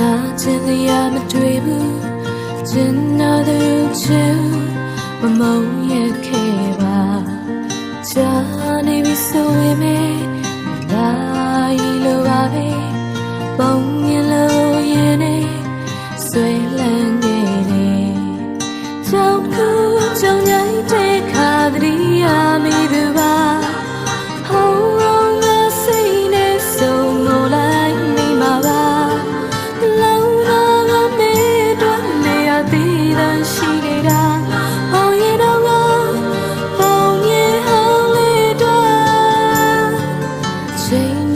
နာခြင်းတရားမတွေ့ဘူးကျင်နာတဲ့ချင်မမုံရခဲ့ပါချာနေပြီဆိုရင်မေလာရီလိုပါပဲပုံမြင်လို့ရင်နေဆွေလန်းနေတယ်ကြောက်ကူကြောင်ရိုက်တဲ့ 谁？